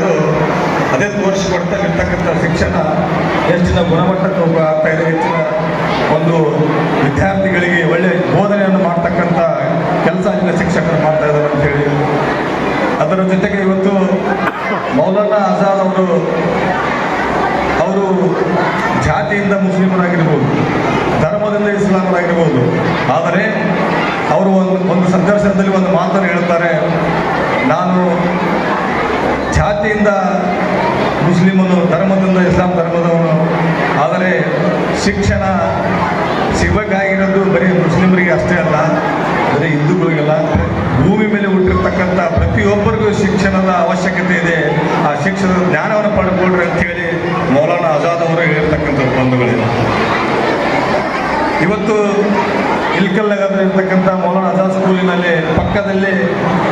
ಇರೋದು ಅದೇ ತೋರಿಸಿಕೊಡ್ತಾ ಇರ್ತಕ್ಕಂಥ ಶಿಕ್ಷಣ ಹೆಚ್ಚಿನ ಗುಣಮಟ್ಟಕ್ಕೆ ಆಗ್ತಾ ಇದೆ, ಹೆಚ್ಚಿನ ಒಂದು ವಿದ್ಯಾರ್ಥಿಗಳಿಗೆ ಒಳ್ಳೆ ಬೋಧನೆಯನ್ನು ಮಾಡ್ತಕ್ಕಂಥ ಕೆಲಸ ಇಲ್ಲಿನ ಶಿಕ್ಷಕರು ಮಾಡ್ತಾ ಇದ್ದಾರೆ ಅಂತ ಹೇಳಿ. ಅದರ ಜೊತೆಗೆ ಇವತ್ತು ಮೌಲಾನಾ ಆಜಾದ್ ಅವರು ಅವರು ಜಾತಿಯಿಂದ ಮುಸ್ಲಿಮರಾಗಿರ್ಬೋದು, ಧರ್ಮದಿಂದ ಇಸ್ಲಾಮರಾಗಿರ್ಬೋದು, ಆದರೆ ಅವರು ಒಂದು ಒಂದು ಸಂದರ್ಶನದಲ್ಲಿ ಒಂದು ಮಾತನ್ನು ಹೇಳ್ತಾರೆ ನಾನು ಜಾತಿಯಿಂದ ಮುಸ್ಲಿಮನು ಧರ್ಮದಿಂದ ಇಸ್ಲಾಂ ಧರ್ಮದವನು. ಆದರೆ ಶಿಕ್ಷಣ ಸಿಗಬೇಕಾಗಿರೋದು ಬರೀ ಮುಸ್ಲಿಮರಿಗೆ ಅಷ್ಟೇ ಅಲ್ಲ, ಬರೀ ಹಿಂದೂಗಳಿಗೆಲ್ಲ. ಭೂಮಿ ಮೇಲೆ ಹುಟ್ಟಿರ್ತಕ್ಕಂಥ ಪ್ರತಿಯೊಬ್ಬರಿಗೂ ಶಿಕ್ಷಣದ ಅವಶ್ಯಕತೆ ಇದೆ. ಆ ಶಿಕ್ಷಣದ ಜ್ಞಾನವನ್ನು ಪಡ್ಕೊಳ್ರಿ ಅಂತೇಳಿ ಮೌಲಾನ ಆಜಾದ್ ಅವರು ಹೇಳಿರ್ತಕ್ಕಂಥ ಬಂಧುಗಳಿದೆ. ಇವತ್ತು ಇಲ್ಕಲ್ ನಗರದಲ್ಲಿರ್ತಕ್ಕಂಥ ಮೌಲಾನಾ ಆಜಾದ್ ಸ್ಕೂಲಿನಲ್ಲಿ ಪಕ್ಕದಲ್ಲಿ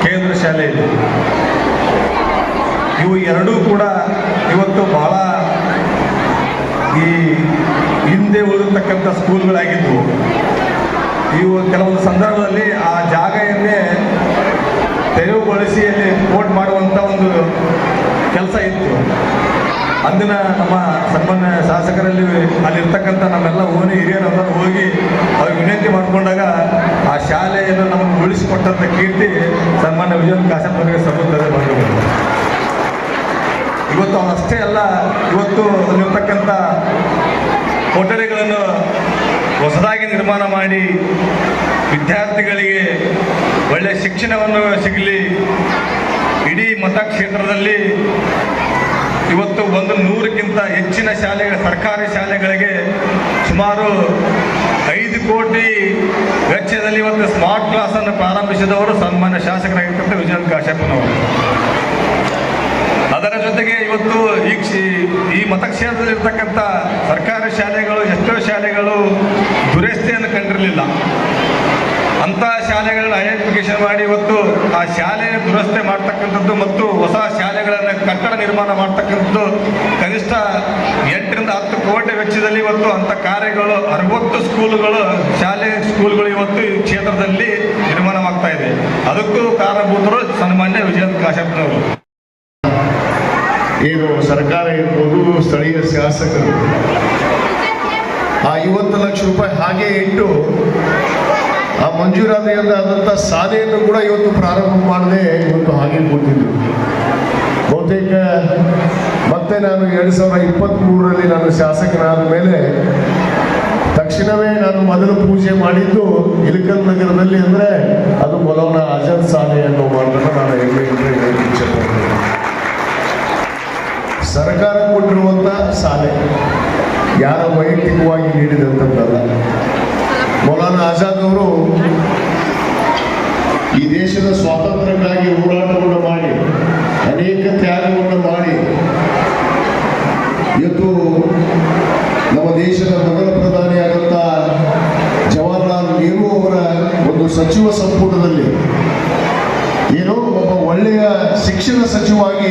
ಕೇಂದ್ರ ಶಾಲೆ ಇದೆ. ಇವು ಎರಡೂ ಕೂಡ ಇವತ್ತು ಬಹಳ ಈ ಹಿಂದೆ ಉಳಿದಿರ್ತಕ್ಕಂಥ ಸ್ಕೂಲ್ಗಳಾಗಿದ್ವು. ಇವು ಕೆಲವೊಂದು ಸಂದರ್ಭದಲ್ಲಿ ಆ ಜಾಗೆಯನ್ನೇ ತೆರವುಗೊಳಿಸಿ ಅಲ್ಲಿ ಕೋಟ್ ಮಾಡುವಂಥ ಒಂದು ಕೆಲಸ ಇತ್ತು. ಅಂದಿನ ನಮ್ಮ ಸನ್ಮಾನ್ಯ ಶಾಸಕರಲ್ಲಿ ಅಲ್ಲಿರ್ತಕ್ಕಂಥ ನಮ್ಮೆಲ್ಲ ಓಣಿ ಹಿರಿಯರೆಲ್ಲರೂ ಹೋಗಿ ಅವ್ರಿಗೆ ವಿನಂತಿ ಮಾಡಿಕೊಂಡಾಗ ಆ ಶಾಲೆಯನ್ನು ನಮಗೆ ಉಳಿಸಿಕೊಟ್ಟಂಥ ಕೀರ್ತಿ ಸನ್ಮಾನ್ಯ ವಿಜಯ ಕಾಶಪ್ಪ ಅವರಿಗೆ ಸಲ್ಲುತ್ತದೆ ಇವತ್ತು ಅಷ್ಟೇ ಅಲ್ಲ, ಇವತ್ತು ಅಲ್ಲಿರ್ತಕ್ಕಂಥ ಕೊಠಡಿಗಳನ್ನು ಹೊಸದಾಗಿ ನಿರ್ಮಾಣ ಮಾಡಿ ವಿದ್ಯಾರ್ಥಿಗಳಿಗೆ ಒಳ್ಳೆಯ ಶಿಕ್ಷಣವನ್ನು ಸಿಗಲಿ. ಇಡೀ ಮತಕ್ಷೇತ್ರದಲ್ಲಿ ಇವತ್ತು ಒಂದು ನೂರಕ್ಕಿಂತ ಹೆಚ್ಚಿನ ಶಾಲೆ ಸರ್ಕಾರಿ ಶಾಲೆಗಳಿಗೆ ಸುಮಾರು ಐದು ಕೋಟಿ ವೆಚ್ಚದಲ್ಲಿ ಇವತ್ತು ಸ್ಮಾರ್ಟ್ ಕ್ಲಾಸನ್ನು ಪ್ರಾರಂಭಿಸಿದವರು ಸನ್ಮಾನ್ಯ ಶಾಸಕರಾಗಿರ್ತಕ್ಕಂಥ ವಿಜಯನ್ ಕಾಶ್ಯಪ್ಪನವರು ಅದರ ಜೊತೆಗೆ ಇವತ್ತು ಈ ಈ ಮತಕ್ಷೇತ್ರದಲ್ಲಿರ್ತಕ್ಕಂಥ ಸರ್ಕಾರಿ ಶಾಲೆಗಳು, ಎಷ್ಟೋ ಶಾಲೆಗಳು ದುರಸ್ತಿಯನ್ನು ಕಂಡಿರಲಿಲ್ಲ. ಅಂಥ ಶಾಲೆಗಳನ್ನ ಐಡೆಂಟಿಫಿಕೇಶನ್ ಮಾಡಿ ಇವತ್ತು ಆ ಶಾಲೆಯ ದುರಸ್ತಿ ಮಾಡ್ತಕ್ಕಂಥದ್ದು ಮತ್ತು ಹೊಸ ಶಾಲೆಗಳನ್ನು ಕಟ್ಟಡ ನಿರ್ಮಾಣ ಮಾಡ್ತಕ್ಕಂಥದ್ದು ಕನಿಷ್ಠ ಎಂಟರಿಂದ ಹತ್ತು ಕೋಟಿ ವೆಚ್ಚದಲ್ಲಿ ಇವತ್ತು ಅಂಥ ಕಾರ್ಯಗಳು, ಅರವತ್ತು ಸ್ಕೂಲುಗಳು, ಶಾಲೆ ಸ್ಕೂಲ್ಗಳು ಇವತ್ತು ಈ ಕ್ಷೇತ್ರದಲ್ಲಿ ನಿರ್ಮಾಣವಾಗ್ತಾ ಇದೆ. ಅದಕ್ಕೂ ಕಾರಣಭೂತರು ಸನ್ಮಾನ್ಯ ವಿಜಯಂತ್ ಕಾಶ್ಯಪ್ನವರು ಏನು ಸರ್ಕಾರ ಇರ್ಬೋದು ಸ್ಥಳೀಯ ಶಾಸಕರು. ಆ ಐವತ್ತು ಲಕ್ಷ ರೂಪಾಯಿ ಹಾಗೆ ಇಟ್ಟು ಆ ಮಂಜೂರಾತಿಯಾದಂಥ ಸಾಧೆಯನ್ನು ಕೂಡ ಇವತ್ತು ಪ್ರಾರಂಭ ಮಾಡದೆ ಇವತ್ತು ಹಾಗೆ ಕೂತಿದ್ರು. ಬಹುತೇಕ ಮತ್ತೆ ನಾನು ಎರಡು ಸಾವಿರದ ಇಪ್ಪತ್ತ್ಮೂರರಲ್ಲಿ ನಾನು ಶಾಸಕನಾದ ಮೇಲೆ ತಕ್ಷಣವೇ ನಾನು ಮೊದಲು ಪೂಜೆ ಮಾಡಿದ್ದು ಇಲಕಲ್ ನಗರದಲ್ಲಿ ಅಂದರೆ ಅದು ಮೊಲವನ ಆಜಾದ್ ಸಾಧೆ ಅನ್ನೋ ಸರ್ಕಾರ ಕೊಟ್ಟಿರುವಂಥ ಶಾಲೆ ಯಾರ ವೈಯಕ್ತಿಕವಾಗಿ ನೀಡಿದಂಥದ್ದಲ್ಲ ಮೌಲಾನಾ ಆಜಾದ್ ಅವರು ಈ ದೇಶದ ಸ್ವಾತಂತ್ರ್ಯಕ್ಕಾಗಿ ಹೋರಾಟವನ್ನು ಮಾಡಿ ಅನೇಕ ತ್ಯಾಗವನ್ನು ಮಾಡಿ ಇವತ್ತು ನಮ್ಮ ದೇಶದ ಮೊದಲ ಪ್ರಧಾನಿಯಾದಂಥ ಜವಾಹರ್ಲಾಲ್ ನೆಹರು ಅವರ ಒಂದು ಸಚಿವ ಸಂಪುಟದಲ್ಲಿ ಏನೋ ಒಬ್ಬ ಒಳ್ಳೆಯ ಶಿಕ್ಷಣ ಸಚಿವವಾಗಿ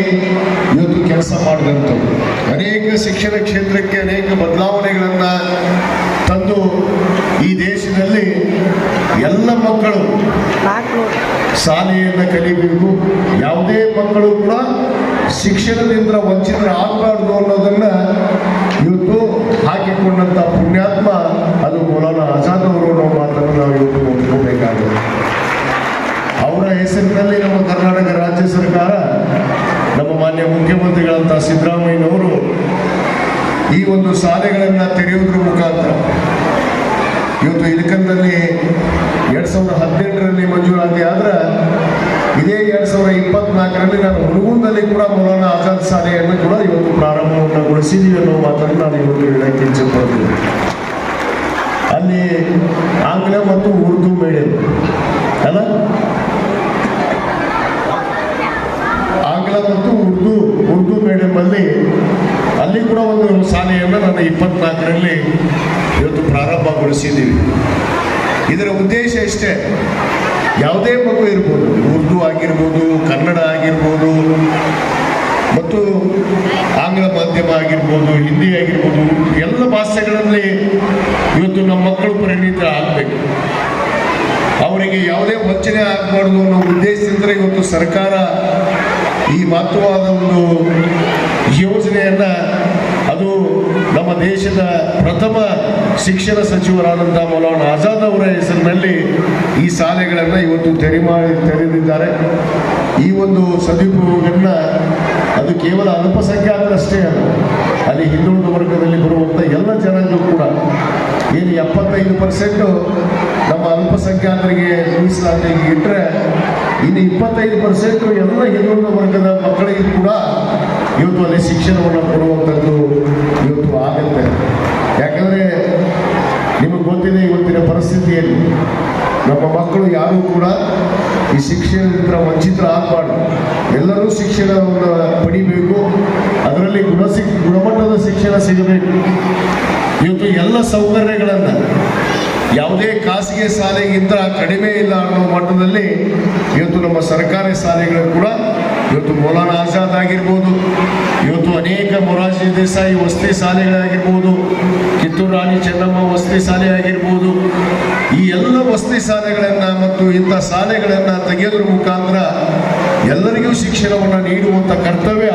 ಇವತ್ತು ಕೆಲಸ ಮಾಡಿದಂಥದ್ದು ಅನೇಕ ಶಿಕ್ಷಣ ಕ್ಷೇತ್ರಕ್ಕೆ ಅನೇಕ ಬದಲಾವಣೆಗಳನ್ನು ತಂದು ಈ ದೇಶದಲ್ಲಿ ಎಲ್ಲ ಮಕ್ಕಳು ಶಾಲೆಯನ್ನು ಕಲಿಬೇಕು. ಯಾವುದೇ ಮಕ್ಕಳು ಕೂಡ ಶಿಕ್ಷಣದಿಂದ ವಂಚಿತರಾಗಬಾರ್ದು ಅನ್ನೋದನ್ನ ಇವತ್ತು ಹಾಕಿಕೊಂಡಂಥ ಪುಣ್ಯಾತ್ಮ ಅದು ಮೌಲಾನ ಆಜಾದ್ ಅವರು ಅನ್ನೋ ಮಾತನ್ನು ನಾವು ಇವತ್ತು ಒಪ್ಕೋಬೇಕಾಗುತ್ತೆ ಅವರ ಹೆಸರಿನಲ್ಲಿ ನಮ್ಮ ಕರ್ನಾಟಕ ರಾಜ್ಯ ಸರ್ಕಾರ ನಮ್ಮ ಮಾನ್ಯ ಮುಖ್ಯಮಂತ್ರಿಗಳಂತ ಸಿದ್ದರಾಮಯ್ಯನವರು ಈ ಒಂದು ಶಾಲೆಗಳನ್ನು ತೆರೆಯುವುದರ ಮುಖಾಂತರ ಇವತ್ತು ಇಲಕಂದಲ್ಲಿ ಎರಡು ಸಾವಿರದ ಹದಿನೆಂಟರಲ್ಲಿ ಮಂಜೂರಾತಿ ಆದ್ರೆ ಇದೇ ಎರಡು ಸಾವಿರದ ಇಪ್ಪತ್ನಾಲ್ಕರಲ್ಲಿ ನಾನು ಹುಡುಗನಲ್ಲಿ ಕೂಡ ಮೌಲಾನ ಆಜಾದ್ ಶಾಲೆಯನ್ನು ಕೂಡ ಇವತ್ತು ಪ್ರಾರಂಭವನ್ನು ಗೊಳಿಸಿದ್ದೀವಿ ಅನ್ನೋ ಮಾತನ್ನು ನಾನು ಇವತ್ತು ಹೇಳಕ್ಕೆ ಇಚ್ಛೆಪಡ್ತೀನಿ ಅಲ್ಲಿ ಆಂಗ್ಲ ಮತ್ತು ಉರ್ದು ಮೀಡಿಯಂ, ಅಲ್ಲ? ಆಂಗ್ಲ ಮತ್ತು ಉರ್ದು ಕೂಡ ಒಂದು ಶಾಲೆಯನ್ನು ನಾನು ಇಪ್ಪತ್ನಾಲ್ಕರಲ್ಲಿ ಇವತ್ತು ಪ್ರಾರಂಭಗೊಳಿಸಿದ್ದೀವಿ. ಇದರ ಉದ್ದೇಶ ಇಷ್ಟೇ. ಯಾವುದೇ ಮಗು ಇರ್ಬೋದು, ಉರ್ದು ಆಗಿರ್ಬೋದು, ಕನ್ನಡ ಆಗಿರ್ಬೋದು, ಮತ್ತು ಆಂಗ್ಲ ಮಾಧ್ಯಮ ಆಗಿರ್ಬೋದು, ಹಿಂದಿ ಆಗಿರ್ಬೋದು, ಎಲ್ಲ ಭಾಷೆಗಳಲ್ಲಿ ಇವತ್ತು ನಮ್ಮ ಮಕ್ಕಳು ಪರಿಣಿತ ಆಗಬೇಕು. ಅವರಿಗೆ ಯಾವುದೇ ವಂಚನೆ ಆಗಬಾರ್ದು ಅನ್ನೋ ಉದ್ದೇಶದಿಂದ ಇವತ್ತು ಸರ್ಕಾರ ಈ ಮಹತ್ವವಾದ ಒಂದು ಯೋಜನೆಯನ್ನ ಅದು ನಮ್ಮ ದೇಶದ ಪ್ರಥಮ ಶಿಕ್ಷಣ ಸಚಿವರಾದಂಥ ಮೌಲಾನ ಆಜಾದ್ ಅವರ ಹೆಸರಿನಲ್ಲಿ ಈ ಶಾಲೆಗಳನ್ನು ಇವತ್ತು ತೆರೆ ತೆರೆದಿದ್ದಾರೆ. ಈ ಒಂದು ಸದುಪಯೋಗವನ್ನು ಅದು ಕೇವಲ ಅಲ್ಪಸಂಖ್ಯಾತರಷ್ಟೇ ಅಲ್ಲ, ಅಲ್ಲಿ ಹಿಂದುಳಿದ ವರ್ಗದಲ್ಲಿ ಬರುವಂಥ ಎಲ್ಲ ಜನರಿಗೂ ಕೂಡ ಏನು ಎಪ್ಪತ್ತೈದು ಪರ್ಸೆಂಟು ನಮ್ಮ ಅಲ್ಪಸಂಖ್ಯಾತರಿಗೆ ಮೀಸಲಾತಿ ಇಟ್ಟರೆ ಇನ್ನು ಇಪ್ಪತ್ತೈದು ಪರ್ಸೆಂಟು ಎಲ್ಲ ಹಿಂದುಳಿದ ವರ್ಗದ ಮಕ್ಕಳಿಗೂ ಕೂಡ ಇವತ್ತು ಅಲ್ಲಿ ಶಿಕ್ಷಣವನ್ನು ಕೊಡುವಂಥದ್ದು ಇವತ್ತು ಆಗುತ್ತೆ. ಯಾಕಂದರೆ ನಿಮಗೆ ಗೊತ್ತಿದೆ ಇವತ್ತಿನ ಪರಿಸ್ಥಿತಿಯಲ್ಲಿ ನಮ್ಮ ಮಕ್ಕಳು ಯಾರೂ ಕೂಡ ಈ ಶಿಕ್ಷಣದಿಂದ ವಂಚಿತರಾಗಬಾರ್ದು ಎಲ್ಲರೂ ಶಿಕ್ಷಣವನ್ನು ಪಡಿಬೇಕು. ಅದರಲ್ಲಿ ಗುಣ ಗುಣಮಟ್ಟದ ಶಿಕ್ಷಣ ಸಿಗಬೇಕು. ಇವತ್ತು ಎಲ್ಲ ಸೌಕರ್ಯಗಳನ್ನು ಯಾವುದೇ ಖಾಸಗಿ ಶಾಲೆಗಿಂತ ಕಡಿಮೆ ಇಲ್ಲ ಅನ್ನೋ ಮಟ್ಟದಲ್ಲಿ ಇವತ್ತು ನಮ್ಮ ಸರ್ಕಾರಿ ಶಾಲೆಗಳು ಕೂಡ ಇವತ್ತು ಮೌಲಾನ ಆಜಾದ್ ಆಗಿರ್ಬೋದು, ಇವತ್ತು ಅನೇಕ ಮೊರಾರ್ಜಿ ದೇಸಾಯಿ ವಸತಿ ಶಾಲೆಗಳಾಗಿರ್ಬೋದು, ಕಿತ್ತೂರು ರಾಣಿ ಚೆನ್ನಮ್ಮ ವಸತಿ ಶಾಲೆ ಆಗಿರ್ಬೋದು, ಈ ಎಲ್ಲ ವಸತಿ ಶಾಲೆಗಳನ್ನು ಮತ್ತು ಇಂಥ ಶಾಲೆಗಳನ್ನು ತೆಗೆಯೋದ್ರ ಮುಖಾಂತರ ಎಲ್ಲರಿಗೂ ಶಿಕ್ಷಣವನ್ನು ನೀಡುವಂಥ ಕರ್ತವ್ಯ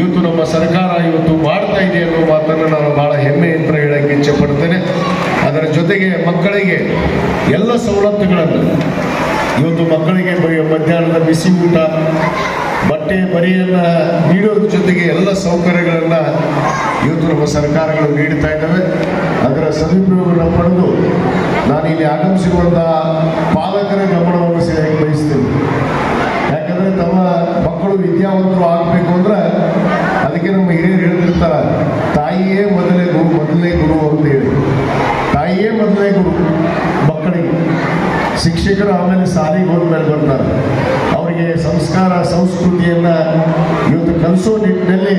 ಇವತ್ತು ನಮ್ಮ ಸರ್ಕಾರ ಇವತ್ತು ಮಾಡ್ತಾ ಇದೆ ಅನ್ನೋ ಮಾತನ್ನು ನಾನು ಭಾಳ ಹೆಮ್ಮೆಯಿಂದ ಹೇಳಕ್ಕೆ ಇಚ್ಛೆ ಪಡ್ತೇನೆ ಅದರ ಜೊತೆಗೆ ಮಕ್ಕಳಿಗೆ ಎಲ್ಲ ಸವಲತ್ತುಗಳನ್ನು. ಇವತ್ತು ಮಕ್ಕಳಿಗೆ ಮಧ್ಯಾಹ್ನದ ಬಿಸಿ ಊಟ, ಬಟ್ಟೆ ಬರಿಯನ್ನು ನೀಡೋದ್ರ ಜೊತೆಗೆ ಎಲ್ಲ ಸೌಕರ್ಯಗಳನ್ನು ಇವತ್ತು ನಮ್ಮ ಸರ್ಕಾರಗಳು ನೀಡ್ತಾ ಇದ್ದಾವೆ. ಅದರ ಸದುಪಯೋಗವನ್ನು ಪಡೆದು ನಾನು ಇಲ್ಲಿ ಆಗಮಿಸಿಕೊಂಡ ಪಾಲಕರ ಗಮನವನ್ನು ಸಹ ಬಯಸ್ತೇನೆ. ಯಾಕಂದರೆ ತಮ್ಮ ಮಕ್ಕಳು ವಿದ್ಯಾವಂತರು ಆಗಬೇಕು ಶಿಕ್ಷಕರು ಆಮೇಲೆ ಶಾಲೆಗೆ ಹೋದ್ಮೇಲೆ ಬರ್ತಾರೆ. ಅವರಿಗೆ ಸಂಸ್ಕಾರ, ಸಂಸ್ಕೃತಿಯನ್ನ ಇವತ್ತು ಕಲಿಸೋ ನಿಟ್ಟಿನಲ್ಲಿ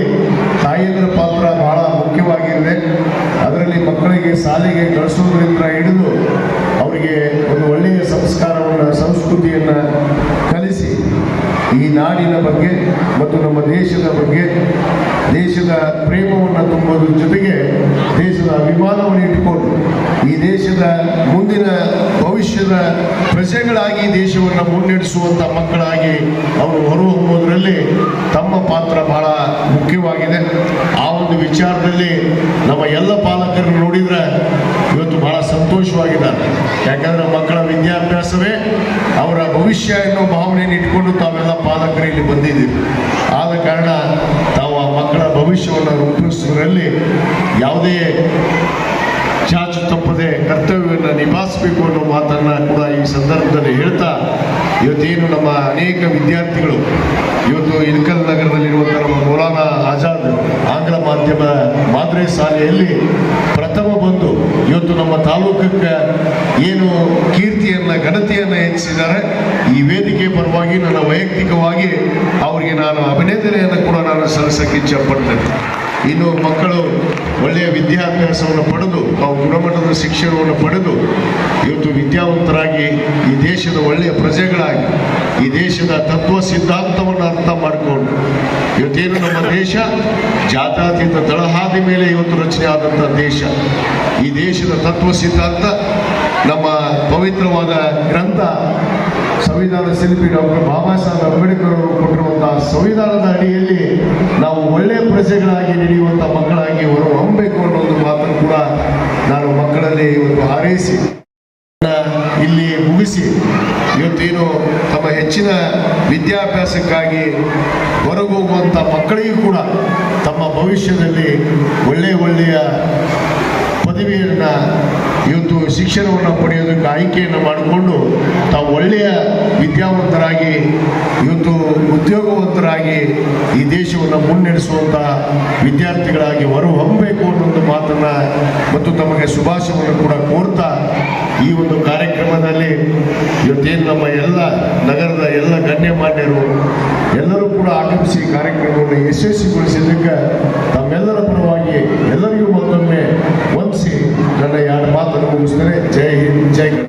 ತಾಯಿಯರ ಪಾತ್ರ ಬಹಳ ಮುಖ್ಯವಾಗಿರುತ್ತೆ. ಅದರಲ್ಲಿ ಮಕ್ಕಳಿಗೆ ಶಾಲೆಗೆ ಕಳಿಸೋದ್ರಿಂದ ಹಿಡಿದು ಅವರಿಗೆ ಒಂದು ಒಳ್ಳೆಯ ಸಂಸ್ಕಾರವನ್ನು, ಸಂಸ್ಕೃತಿಯನ್ನು ಕಲಿಸಿ ಈ ನಾಡಿನ ಬಗ್ಗೆ ಮತ್ತು ನಮ್ಮ ದೇಶದ ಬಗ್ಗೆ ದೇಶದ ಪ್ರೇಮವನ್ನು ತುಂಬೋದ್ರ ಜೊತೆಗೆ ದೇಶದ ಅಭಿಮಾನವನ್ನು ಇಟ್ಟುಕೊಂಡು ಈ ದೇಶದ ಮುಂದಿನ ಭವಿಷ್ಯದ ಪ್ರಜೆಗಳಾಗಿ ದೇಶವನ್ನು ಮುನ್ನಡೆಸುವಂಥ ಮಕ್ಕಳಾಗಿ ಅವರು ಹೊರಹೊಮ್ಮುವುದರಲ್ಲಿ ತಮ್ಮ ಪಾತ್ರ ಬಹಳ ಮುಖ್ಯವಾಗಿದೆ. ಆ ಒಂದು ವಿಚಾರದಲ್ಲಿ ನಮ್ಮ ಎಲ್ಲ ಪಾಲಕರು ನೋಡಿದ್ರೆ ಇವತ್ತು ಬಹಳ ಸಂತೋಷವಾಗಿದ್ದಾರೆ. ಯಾಕಂದ್ರೆ ಮಕ್ಕಳ ವಿದ್ಯಾಭ್ಯಾಸವೇ ಅವರ ಭವಿಷ್ಯ ಎನ್ನುವ ಭಾವನೆಯನ್ನು ಇಟ್ಕೊಂಡು ತಾವೆಲ್ಲ ಪಾಲಕರು ಇಲ್ಲಿ ಬಂದಿದ್ದೀವಿ ಆದ ಕಾರಣ ತಾವು ಆ ಮಕ್ಕಳ ಭವಿಷ್ಯವನ್ನು ರೂಪಿಸುವುದರಲ್ಲಿ ಯಾವುದೇ ಚಾಚು ತಪ್ಪದೆ ಕರ್ತವ್ಯವನ್ನು ನಿಭಾಯಿಸಬೇಕು ಅನ್ನೋ ಮಾತನ್ನ ಕೂಡ ಈ ಸಂದರ್ಭದಲ್ಲಿ ಹೇಳ್ತಾ, ಇವತ್ತೇನು ನಮ್ಮ ಅನೇಕ ವಿದ್ಯಾರ್ಥಿಗಳು, ಇವತ್ತು ಇಲ್ಕಲ್ ನಗರದಲ್ಲಿರುವಂಥ ನಮ್ಮ ಮೌಲಾನಾ ಆಜಾದ್ ಆಂಗ್ಲ ಮಾಧ್ಯಮ ಮಾದರಿ ಶಾಲೆಯಲ್ಲಿ ಪ್ರಥಮ ಬಂದು ಇವತ್ತು ನಮ್ಮ ತಾಲೂಕಕ್ಕೆ ಏನು ಕೀರ್ತಿಯನ್ನ, ಘನತೆಯನ್ನ ಹೆಚ್ಚಿಸಿದ್ದಾರೆ. ಈ ವೇದಿಕೆ ಪರವಾಗಿ ನನ್ನ ವೈಯಕ್ತಿಕವಾಗಿ ಅವರಿಗೆ ನಾನು ಅಭಿನಂದನೆಯನ್ನು ಕೂಡ ನಾನು ಸಲ್ಲಿಸಕ್ಕೆ ಇಚ್ಛೆ ಪಡ್ತೇನೆ ಇನ್ನು ಮಕ್ಕಳು ಒಳ್ಳೆಯ ವಿದ್ಯಾಭ್ಯಾಸವನ್ನು ಪಡೆದು, ತಾವು ಗುಣಮಟ್ಟದ ಶಿಕ್ಷಣವನ್ನು ಪಡೆದು, ಇವತ್ತು ವಿದ್ಯಾವಂತರಾಗಿ ಈ ದೇಶದ ಒಳ್ಳೆಯ ಪ್ರಜೆಗಳಾಗಿ, ಈ ದೇಶದ ತತ್ವ ಸಿದ್ಧಾಂತವನ್ನು ಅರ್ಥ ಮಾಡಿಕೊಂಡು, ಇವತ್ತೇನು ನಮ್ಮ ದೇಶ? ಜಾತ್ಯತೀತ ತಳಹಾದಿ ಮೇಲೆ ಇವತ್ತು ರಚನೆ ಆದಂಥ ದೇಶ. ಈ ದೇಶದ ತತ್ವ ಸಿದ್ಧಾಂತ ನಮ್ಮ ಪವಿತ್ರವಾದ ಗ್ರಂಥ ಸಂವಿಧಾನ ಶಿಲ್ಪಿ ಡಾಕ್ಟರ್ ಬಾಬಾ ಸಾಹೇಬ್ ಅಂಬೇಡ್ಕರ್ ಅವರು ಕೊಟ್ಟಿರುವಂತಹ ಸಂವಿಧಾನದ ಅಡಿಯಲ್ಲಿ ನಾವು ಒಳ್ಳೆಯ ಪ್ರಜೆಗಳಾಗಿ ನಡೆಯುವಂಥ ಮಕ್ಕಳಾಗಿ ಹೊರ ಹೊಮ್ಮಬೇಕು ಅನ್ನೋ ಒಂದು ಮಾತನ್ನು ಕೂಡ ನಾನು ಮಕ್ಕಳಲ್ಲಿ ಇವತ್ತು ಹಾರೈಸಿ. ಇಲ್ಲಿ ಮುಗಿಸಿ. ಇವತ್ತೇನು ತಮ್ಮ ಹೆಚ್ಚಿನ ವಿದ್ಯಾಭ್ಯಾಸಕ್ಕಾಗಿ ಹೊರಗೋಗುವಂಥ ಮಕ್ಕಳಿಗೂ ಕೂಡ ತಮ್ಮ ಭವಿಷ್ಯದಲ್ಲಿ ಒಳ್ಳೆಯ ಒಳ್ಳೆಯ ಪದವಿಯನ್ನು, ಇವತ್ತು ಶಿಕ್ಷಣವನ್ನು ಪಡೆಯೋದಕ್ಕೆ ಆಯ್ಕೆಯನ್ನು ಮಾಡಿಕೊಂಡು ತಾವು ಒಳ್ಳೆಯ ವಿದ್ಯಾವಂತರಾಗಿ, ಇವತ್ತು ಉದ್ಯೋಗವಂತರಾಗಿ ಈ ದೇಶವನ್ನು ಮುನ್ನಡೆಸುವಂಥ ವಿದ್ಯಾರ್ಥಿಗಳಾಗಿ ಹೊರಹೊಮ್ಮಬೇಕು ಅನ್ನೋದು ಮಾತನ್ನು ಮತ್ತು ತಮಗೆ ಶುಭಾಶಯವನ್ನು ಕೂಡ ಕೋರ್ತಾ ಈ ಒಂದು ಕಾರ್ಯಕ್ರಮದಲ್ಲಿ ಇವತ್ತೇನು ನಮ್ಮ ಎಲ್ಲ ನಗರದ ಎಲ್ಲ ಗಣ್ಯಮಾನ್ಯರು ಎಲ್ಲರೂ ಕೂಡ ಆಗಮಿಸಿ ಕಾರ್ಯಕ್ರಮವನ್ನು ಯಶಸ್ವಿಗೊಳಿಸಿದ್ದಕ್ಕೆ ತಮ್ಮೆಲ್ಲರ છે. રનૈયાડ પાત્ર જય હિન્દ જય